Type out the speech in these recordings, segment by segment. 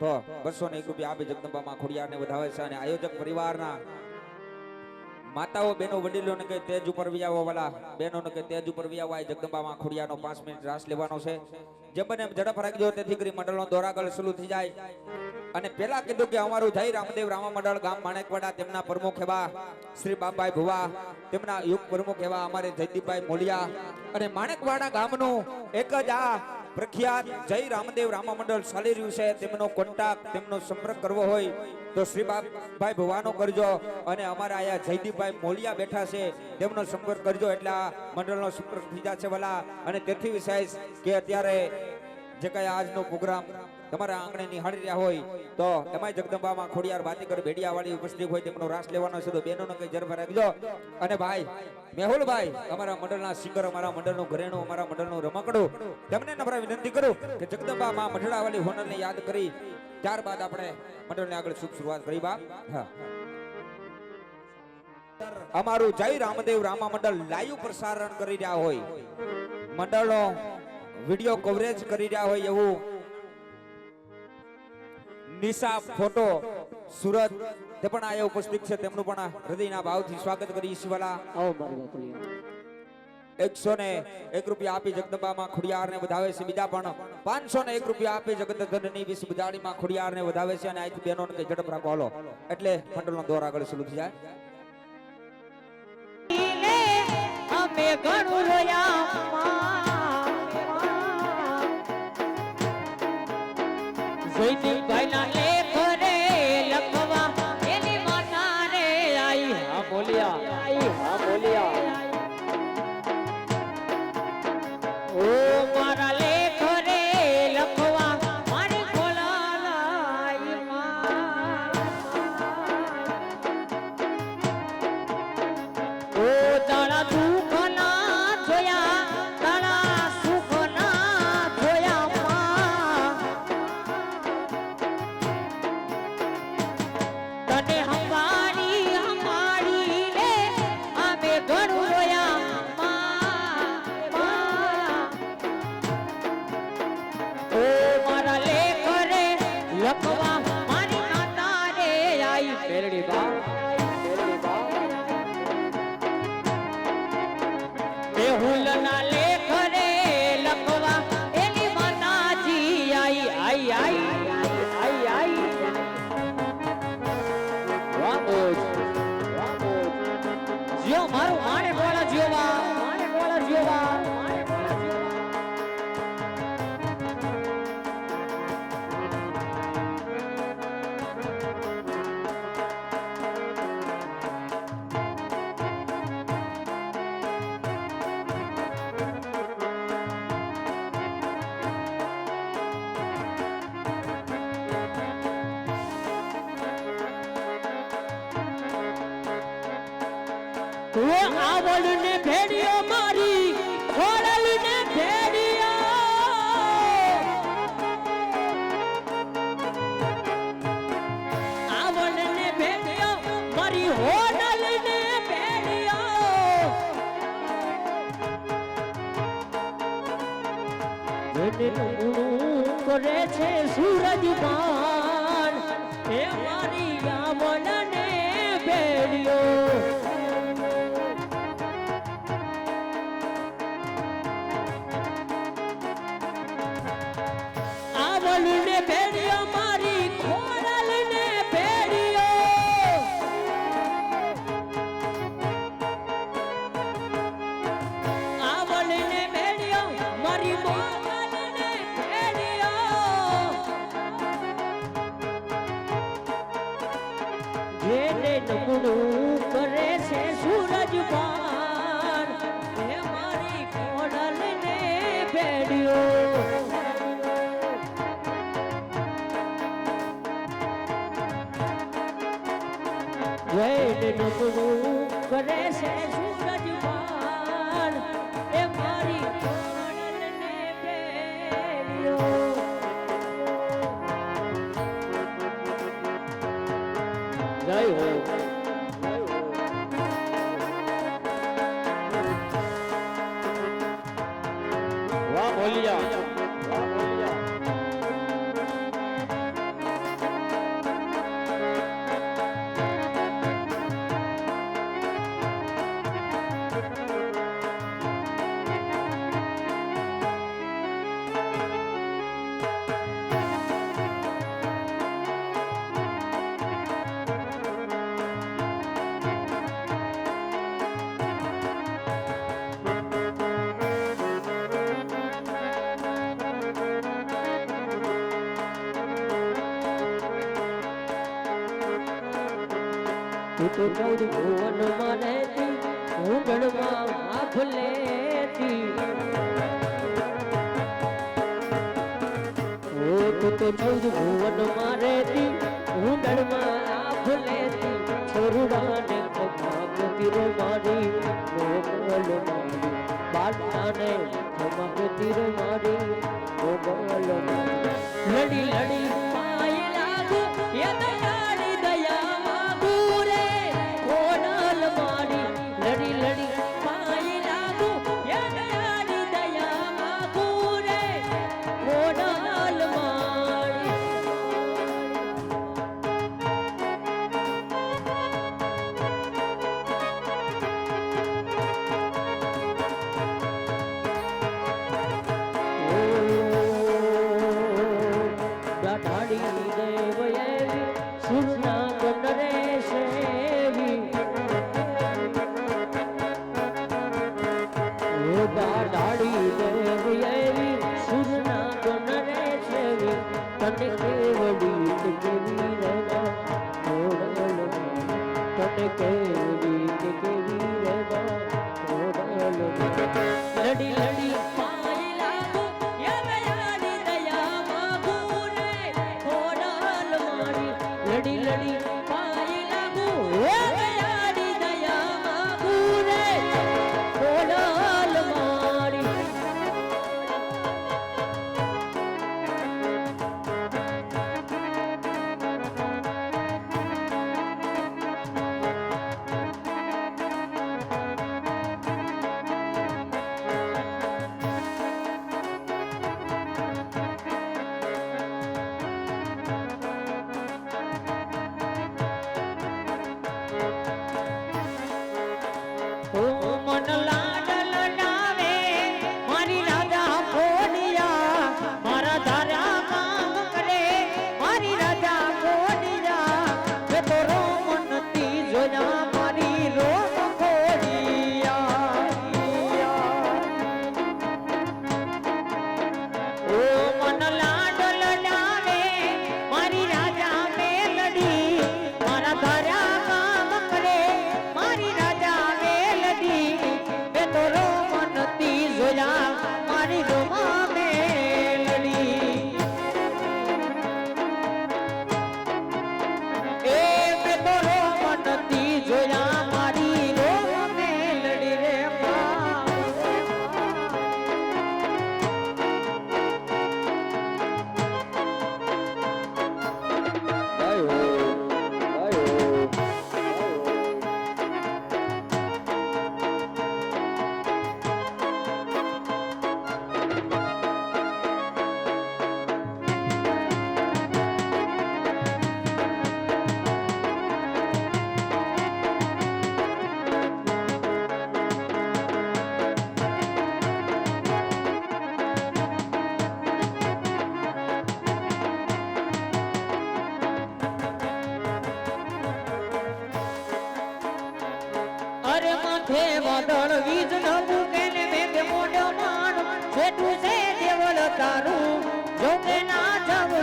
તો બસો ને એક રૂપિયા આપી જગદંબામાં ખોડિયારને વધાવે છે અને આયોજક પરિવારના માતાઓ, બહેનો, વડીલોને કે તેજ ઉપર વિયાવો વાલા બહેનોને કે તેજ ઉપર વિયાવો આ જગદંબામાં ખોડિયારનો પાંચ મિનિટ રાસ લેવાનો છે. જે બને ઝડપ રાખજો. તેથી કરી મંડળનો દોરાગળ શરૂ થઈ જાય. અને પેલા કીધું કે અમારું જય રામદેવ રામા મંડળ ગામ માણેકવાડા, તેમના પ્રમુખ એવા શ્રી બાપભાઈ ભુવા, તેમના યુગ પ્રમુખ એવા અમારે જયદીપભાઈ મોલિયા અને માણેકવાડા ગામનું એક જ આ પ્રખ્યાત જય રામદેવ રામા મંડળ ચાલી રહ્યું છે. તેમનો કોન્ટેક્ટ તેમનો સંપર્ક કરવો હોય તો શ્રી બાપભાઈ ભવાનો કરજો. અને અમારા અહીંયા જયદીપભાઈ મોલિયા બેઠા છે. તેમનો સંપર્ક કરજો. એટલે આ મંડળનો સંપર્ક થઈ જશે વલા અને તેથી વિશેષ કે અત્યારે જે કઈ આજનો પ્રોગ્રામ તમારા આંગણે નિહાળી રહ્યા હોય તો એમાંય જગદંબામાં ખોડિયાર બાતીકર ભેડિયાવાળી ઉપસ્થિત હોય તેમનો રાસ લેવાનો છે તો બહેનોનો કઈ જરફ રાખજો. અને ભાઈ, મેહુલભાઈ અમારા મંડળના સિંગર અમારા મંડળનું ઘરેણું, અમારા મંડળનું રમકડું, તમને નમ્ર વિનંતી કરું કે જગદંબામાં મઢડાવાળી હોનરને યાદ કરી ત્યારબાદ આપણે મંડળને આગળ શુભ શરૂઆત કરી બા. અમારું જય રામદેવ રામા મંડળ લાઈવ પ્રસારણ કરી રહ્યા હોય. મંડળનો વીડિયો કવરેજ કરી રહ્યા હોય એવું નિશા ફોટો સુરત. તે પણ આયા ઉપસ્થિત છે. તેમનું પણ હૃદયના ભાવથી સ્વાગત કરી બાપુલિયા એકસો ને એક રૂપિયા આપી જગદંબામાં ખોડિયાર ને વધાવે છે. બીજા પણ પાંચસો ને એક રૂપિયા આપી જગદધનની વિશ બજાડીમાં ખોડિયાર ને વધાવે છે અને અહીંથી બહેનો ને ઝડપ રાખો. હાલો. એટલે મંડળનો દોર આગળ શરૂ થઈ જાય અમે ઘણું રોયા તું આવડ ને ભેડિયો મારી ખોડલ ને ભેડિયો આવડ ને ભેડિયો મારી હોડલ ને ભેડિયો કરે છે સૂરજ પાન ચુચડ ભુવન મને ઊંઘણમાં હાથ લેતી ઓ તું તો ચૌદ ભુવન મારે તી ઊંઘણમાં હાથ લેતી છોરુડાને ખમાગતી રે મારી મોગલ મારી બાટાને ખમાગતી રે મારી મોગલ લડી લડી छेटूचे देवळ कारू जोगे ना जाऊ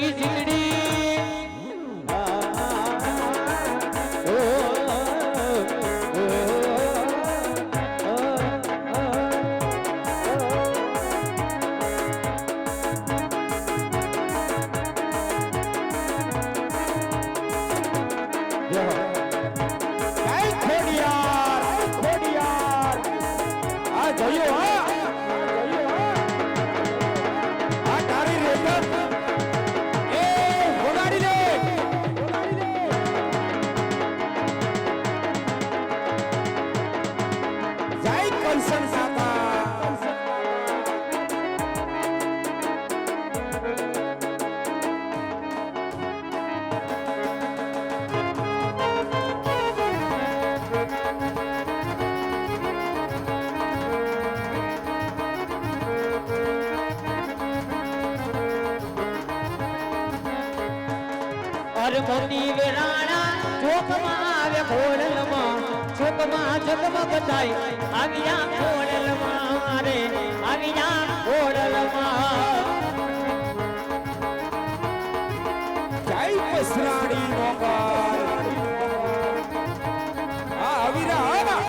ಜಿಡಿ મોતી વેરાણા ચોકમાં આવે ખોડલમાં ચોકમાં જગમગ થાય આવ્યા ખોડલમાં રે આવ્યા ખોડલમાં જય પસરાણી મોગલ આ અવિરા આવા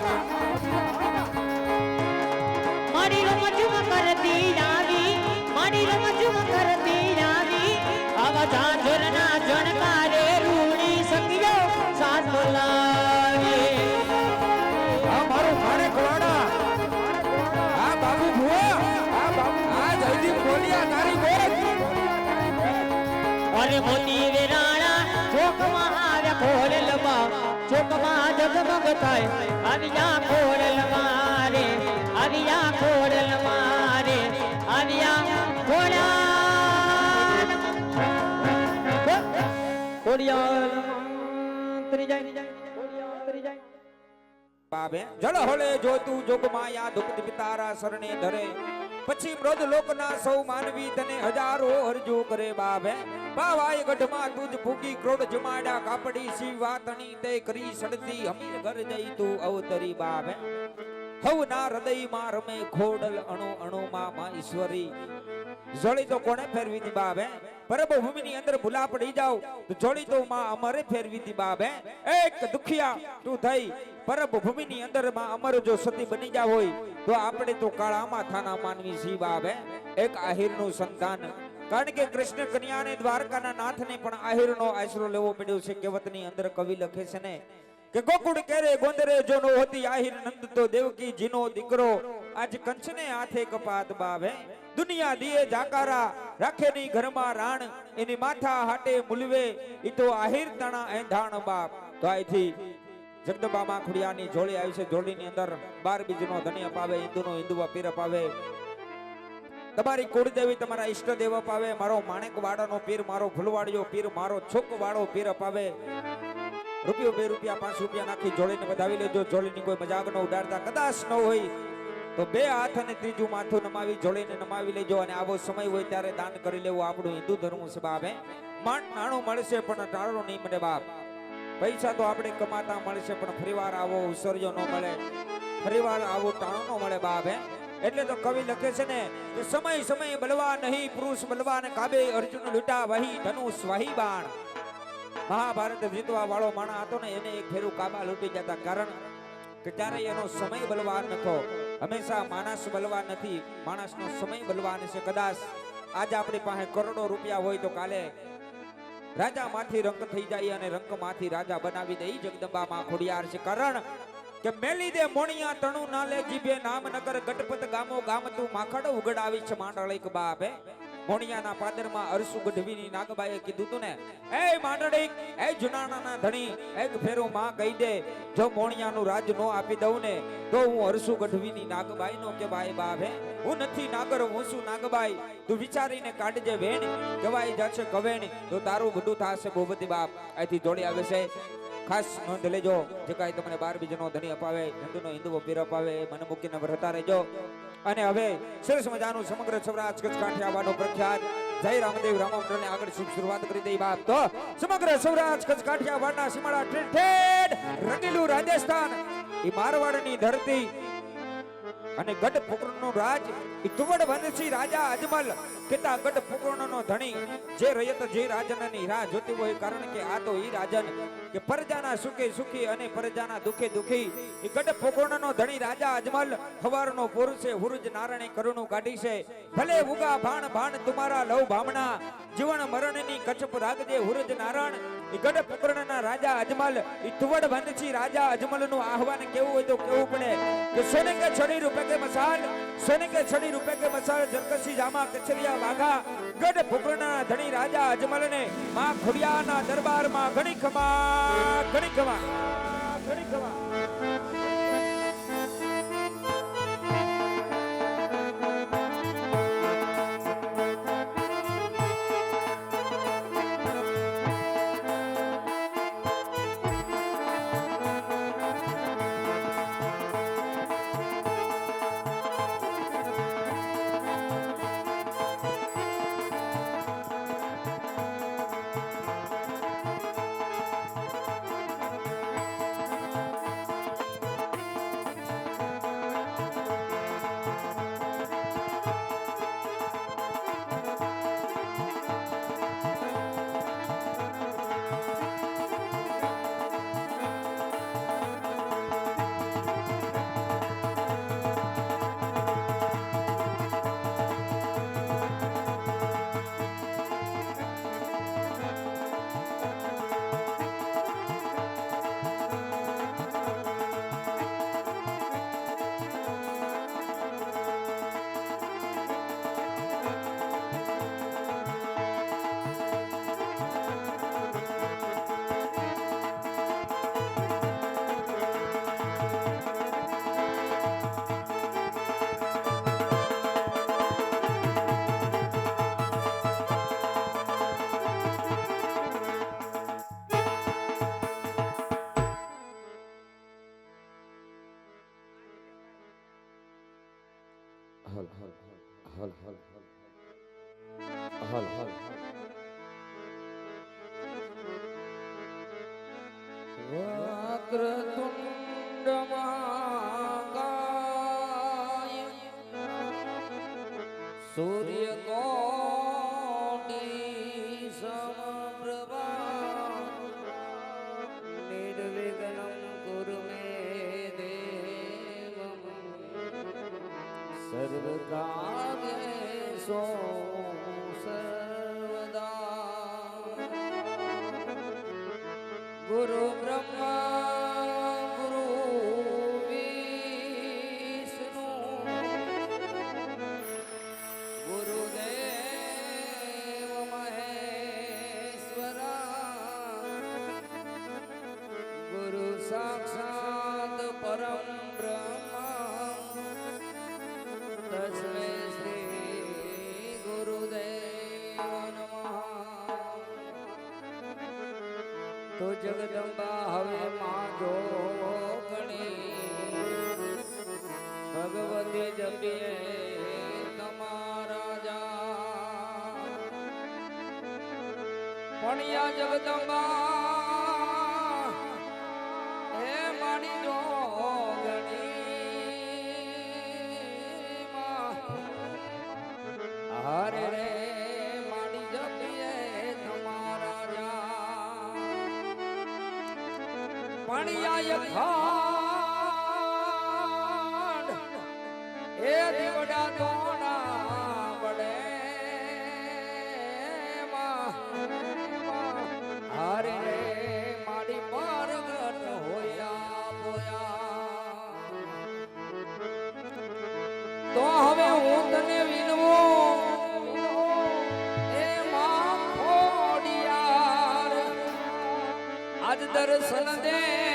મારી રમજુમ કરતી આવી મારી આવા ઝાંઝરના રૂણી શક્યો સાથ બોલાવે આ મારો વેરાણા ચોકમાં આવ્યા ખોડલમાં ચોકમાં જગમગ થાય, આવ્યા ખોડલમાં રે, આવ્યા ખોડલમાં રે, આવ્યા બાબે જળ હળે જોતું જોગમાયા દુઃખ પિતારા શરણે ધરે. પછી મૃદ લોકના સૌ માનવી તને હજારો અરજુ કરે બાબે બાવાય ગઢમાં તુજ ભૂગી ક્રોડ જમાડા કાપડી સી વાતણી તે કરી સડતી હમીર ઘર જઈ તું અવતરી બાબે હવના હૃદયમાં રમે ખોડલ અણુ અણુમાં માં ઈશ્વરી જળી તો કોણે ફેરવી દી બાપ? હે ભૂમિ ની અંદર ભૂલા પડી જાવ તો જોડી તો માં અમારે ફેરવી દી હે? એક દુખિયા તું થઈ, પરબ ભૂમિની અંદરમાં અમર જો સતી બની જા હોય, તો આપણે તો કાળામાં થાના માનવી સી હે? એક આહિરનું સંતાન. કારણ કે કૃષ્ણ કન્યાને દ્વારકાના નાથને પણ આહિરનો આશરો લેવો પડ્યો છે કહેવતની અંદર કવિ લખે છે ને, કે ગોકુળ કેરે ગોંદરે જો નો હોતી આહિર નંદ તો દેવકી જીનો દીકરો આજ કંચને હાથે કપાત બાવે. દુનિયા દિયે જાકારા રાખે ની ઘરમાં રાણ, એની માથા હાટે મુલવે. ઈ તો આહિર તણા એંધાણ બાપ. તો અહીંથી જગદંબામાં ખુડિયાની જોડી આવી છે. જોડીની અંદર બાર બીજનો ધણી અપાવે, હિન્દુનો હિન્દુ પીર અપાવે. તમારી કુળદેવી તમારા ઈષ્ટ દેવ અપાવે. મારો માણેક વાડાનો પીર, મારો ફૂલવાડિયો પીર, મારો છોક વાળો પીર અપાવે. રૂપિયો બે રૂપિયા, પાંચ રૂપિયા નાખી જોડીને વધાવી લેજો. જોડીની કોઈ મજાક ન ઉડાડતા કદાચ ન હોય. તો બે હાથ અને ત્રીજું માથું નમાવી, જોડીને નમાવી લેજો અને આવો સમય હોય ત્યારે દાન કરી લેવું. આપણું હિન્દુ ધર્મ છે બાપ માંડ નાણું મળશે પણ ટાળો નહીં મળે બાપ. પૈસા તો આપણે કમાતા મળશે પણ ફરીવાર આવો ઉસર્જો ન મળે. ફરીવાર આવો ટાણો ન મળે બાપ એટલે તો કવિ લખે છે ને કે સમય સમય બલવા નહીં, પુરુષ બલવા ને કાબે અર્જુન લૂટા વહી, ધનુષ વહી બાણ. મહાભારત જીતવા વાળો માણસ હતો ને, એને એક ફેરું કાબા લૂંટી જતા. કારણ કે ત્યારે એનો સમય બલવાન નતો હંમેશા માણસ બલવા નથી, માણસનો સમય બલવાન છે. કદાચ આજે આપણી પાસે કરોડો રૂપિયા હોય તો કાલે રાજા માંથી રંક થઈ જાય અને રંકમાંથી રાજા બનાવી દે. ઈ જગદંબા માં ખોડિયાર છે. કારણ કે મેલી દે મોણિયા તણુ ના લે, જીભે નામનગર ગટપત ગામો ગામ તું માખડ ઉગડાવી છે માંડળ એક હે? મોણિયાના પાદરમાં અરસુ ગઢવીની નાગબાઈએ કીધું તું ને, એ માંડળીક એ જુનાણાના ધણી, એક ફેરો માં કહી દે, જો મોણિયાનું રાજ નો આપી દઉં ને, તો હું અરસુ ગઢવીની નાગબાઈ કે બાઈ બાપ હે નથી નાગર, હું શું નાગબાઈ? તું વિચારીને કાઢજે વેણ કવાઈ જશે કવેણ, તો તારું બધું થશે ભૂપતિ બાપ. અહીંથી જોડી આવે છે. ખાસ નોંધ લેજો, જે કાંઈ તમને બાર બીજનો ધણી અપાવે હિન્દુનો હિન્દુ પીર અપાવે મને મૂકીને વ્રતા રહેજો. અને હવે સરસ મજાનું સમગ્ર સૌરાષ્ટ્ર કચ્છ કાઠિયાવાડનો પ્રખ્યાત. જય રામદેવ રામમંડળને આગળ શુભ શરૂઆત કરી દઈ બાપ. તો સમગ્ર સૌરાષ્ટ્ર કચ્છ કાઠિયાવાડના સીમાડા ઠેઠ રંગીલું રાજસ્થાન. એ મારવાડની ધરતી અને ગઢ પોકરણનો રાજ, એ કુવડ વનસી રાજા અજમલ કેતા ગઢ પોકરણનો ધણી. જે રયત જે રાજનની રાહ જોતી હોય, કારણ કે આ તો ઈ રાજન કે પરજાના સુખે સુખી અને પરજાના દુખે દુખી. એ ગઢ પોકરણનો ધણી રાજા અજમલ, હવારનો પુરુષે હુરુજ નારણે કરુણું કાઢી છે. ભલે ઉગા ભાણ ભાણ તુમારા લવ ભામણા, જીવન મરણની કચપ રાખજે હુરજ નારણ ગઢ પ્રકરણના રાજા અજમલ ઇતવડ તુવડ રાજા અજમલનું આહવાન કેવું હોય તો કેવું પડે? કે સોને કે છડી રૂપે કે મસાલ સોને કે છડી રૂપે કે મસાલ જરકસી જામા કચરિયા વાઘા, ગઢ પ્રકરણના ધણી રાજા અજમલને માં ખોડિયાના દરબારમાં ઘણી ખમા ઘણી ખમા ઘણી ખમા. હલ હલ હલ. હલ વક્રતુંડ મહાકાય સૂર્ય કોટી soul. ભણિયા જગદંબા. હું તને વિનવો. એ માં ખોડિયાર. દર્શન દે.